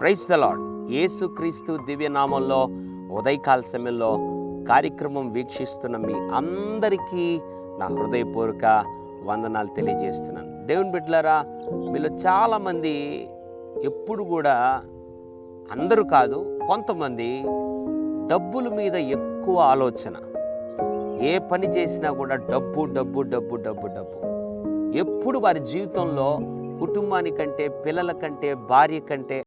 Praise the lord యేసుక్రీస్తు దివ్యనామంలో ఉదయకాల సమయంలో కార్యక్రమం వీక్షిస్తున్న మీ అందరికీ నా హృదయపూర్వక వందనాలు తెలియజేస్తున్నాను. దేవుని బిడ్డలారా మీలో చాలామంది ఎప్పుడు కూడా అందరూ కాదు కొంతమంది డబ్బుల మీద ఎక్కువ ఆలోచన. ఏ పని చేసినా కూడా డబ్బు డబ్బు డబ్బు డబ్బు డబ్బు. ఎప్పుడు వారి జీవితంలో కుటుంబానికంటే పిల్లల కంటే భార్య కంటే